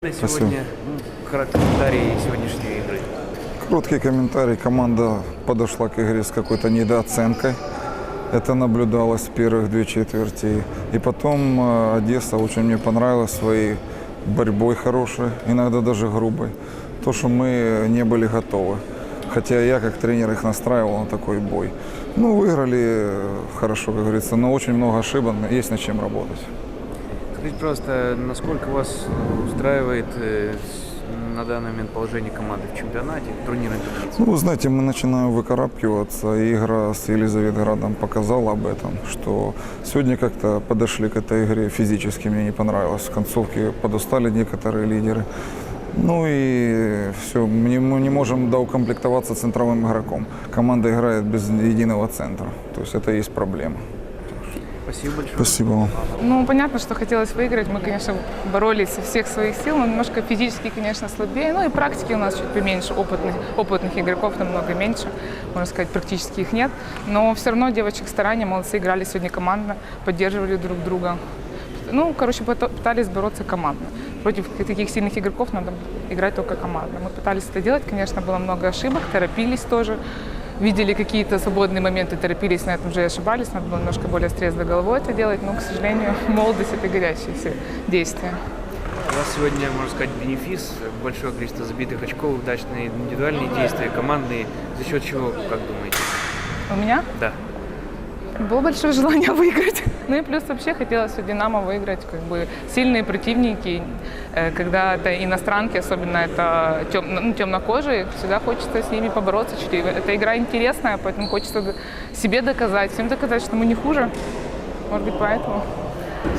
На сегодня комментарии сегодняшней игры. Короткий комментарий. Команда подошла к игре с какой-то недооценкой. Это наблюдалось в первых две четверти. И потом э, Одесса очень мне понравилась своей борьбой хорошей, иногда даже грубой. То, что мы не были готовы. Хотя я как тренер их настраивал на такой бой. Ну, выиграли э, хорошо, как говорится, но очень много ошибок, есть над чем работать. Скажите, пожалуйста, насколько вас устраивает э, на данный момент положение команды в чемпионате, турнирной? Ну, знаете, мы начинаем выкарабкиваться, игра с Елизаветградом показала об этом, что сегодня как-то подошли к этой игре физически, мне не понравилось. В концовке подустали некоторые лидеры. Ну и все, мы не можем доукомплектоваться центровым игроком. Команда играет без единого центра, то есть это и есть проблема. Спасибо большое. Спасибо вам. Ну, понятно, что хотелось выиграть. Мы, конечно, боролись со всех своих сил, но немножко физически, конечно, слабее. Ну и практики у нас чуть поменьше, опытных, опытных игроков намного меньше. Можно сказать, практически их нет. Но все равно девочек старания, молодцы, играли сегодня командно, поддерживали друг друга. Ну, короче, пыта- пытались бороться командно. Против таких сильных игроков надо играть только командно. Мы пытались это делать, конечно, было много ошибок, торопились тоже. Видели какие-то свободные моменты, торопились, на этом же и ошибались. Надо было немножко более с трезвой головой это делать. Но, к сожалению, молодость – это горячие все действия. У вас сегодня, можно сказать, бенефис, большое количество забитых очков, удачные индивидуальные действия, командные. За счет чего, как думаете? У меня Да. Было большое желание выиграть. Ну и плюс вообще хотелось у «Динамо» выиграть. Как бы сильные противники, э, когда это иностранки, особенно это тем, ну, темнокожие, всегда хочется с ними побороться чуть ли. Эта игра интересная, поэтому хочется себе доказать, всем доказать, что мы не хуже. Может быть, поэтому.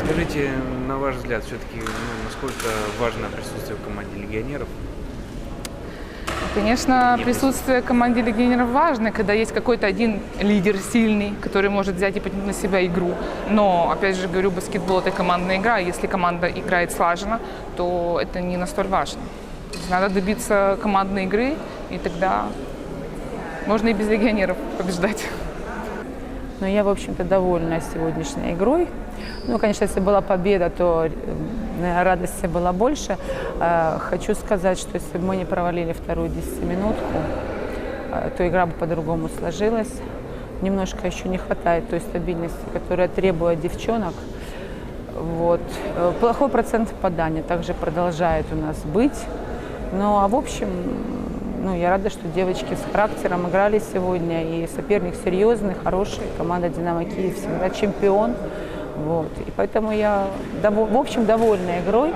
Скажите, на ваш взгляд, все-таки ну, насколько важно присутствие в команде легионеров? Конечно, Не присутствие в команде легионеров важно, когда есть какой-то один лидер сильный, который может взять и потянуть на себя игру. Но, опять же говорю, баскетбол – это командная игра. Если команда играет слаженно, то это не настолько важно. Надо добиться командной игры, и тогда можно и без легионеров побеждать. Но я, в общем-то, довольна сегодняшней игрой. Ну, конечно, если была победа, то э, радости было больше. Э, Хочу сказать, что если бы мы не провалили вторую десятиминутку, э, то игра бы по-другому сложилась. Немножко еще не хватает той стабильности, которая требует девчонок. Вот. Э, Плохой процент попадания также продолжает у нас быть. Ну, а в общем, ну, я рада, что девочки с характером играли сегодня. И соперник серьезный, хороший. Команда «Динамо Киев» всегда чемпион. Вот. И поэтому я, в общем, довольна игрой.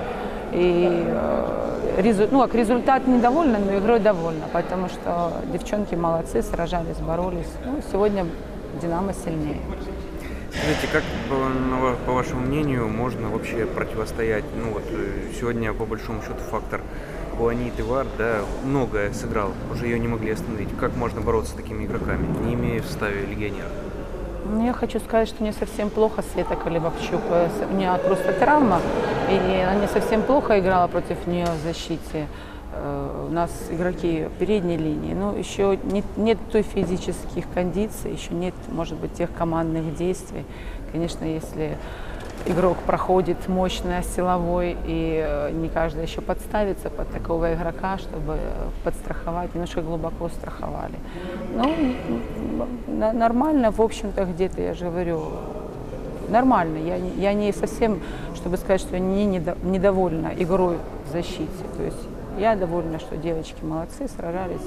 И, э, ну, как результат недовольна, но игрой довольна. Потому что девчонки молодцы, сражались, боролись. Ну, сегодня «Динамо» сильнее. Скажите, как, по, вашему мнению, можно вообще противостоять, ну вот э, сегодня, по большому счету, фактор Буанит и Вар, да, многое сыграл, уже ее не могли остановить. Как можно бороться с такими игроками, не имея в составе легионеров? Ну, Я хочу сказать, что не совсем плохо Света Колебовчук. Э, У нее просто травма, и она не совсем плохо играла против нее в защите. Э, У нас игроки передней линии, но еще нет, нет той физических кондиций, еще нет, может быть, тех командных действий. Конечно, если игрок проходит мощно силовой, и э, не каждый еще подставится под такого игрока, чтобы подстраховать, немножко глубоко страховали. Ну, нормально, в общем-то, где-то, я же говорю, нормально. Я, я не совсем, чтобы сказать, что я не недо- недовольна игрой в защите. То есть я довольна, что девочки молодцы, сражались.